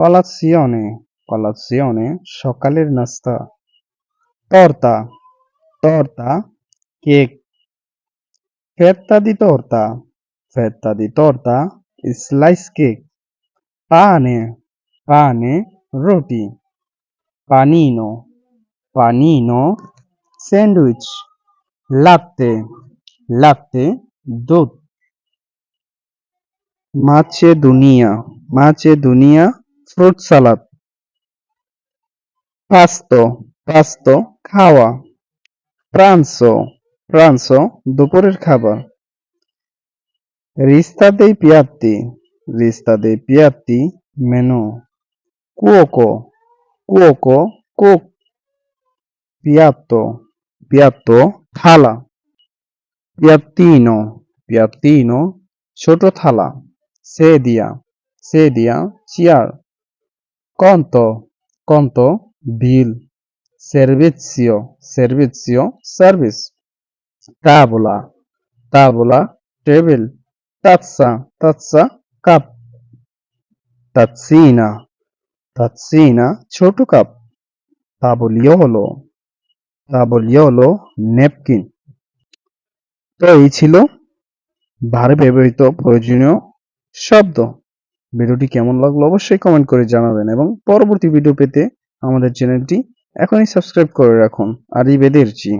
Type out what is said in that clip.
colazione colazione সকালের নাস্তা torta torta cake fetta di torta fetta di torta slice cake pane pane রুটি panino panino sandwich latte latte দুধ মাছেদুনিয়া মাছেদুনিয়া fruit সালাদ, পাস্তো পাস্তো খাওয়া, প্রান্সো প্রান্সো দুপুরের খাবার, রিস্তা দেই পিয়াত্তি, রিস্তা দেই পিয়াত্তি মেনু, কুয়োকো কুয়োকো কুক পিয়াত্তো পিয়াত্তো থালা, পিয়াত্তিনো পিয়াত্তিনো ছোট থালা, সেদিয়া সেদিয়া চেয়ার কন্ত কন্ত বিল servizio servizio সার্ভিস তাবলা তাবলা টেবিল তাৎসা তাৎসা কাপ তাৎসিনা তাৎসিনা ছোট কাপ তাবলিওলো তাবলিওলো নেপকিন তো এই ছিল ভারে ব্যবহৃত প্রয়োজনীয় শব্দ। ভিডিওটি কেমন লাগল অবশ্যই কমেন্ট করে জানাবেন এবং পরবর্তী ভিডিও পেতে আমাদের চ্যানেলটি এখনই সাবস্ক্রাইব করে রাখুন। আরিভেদেরচি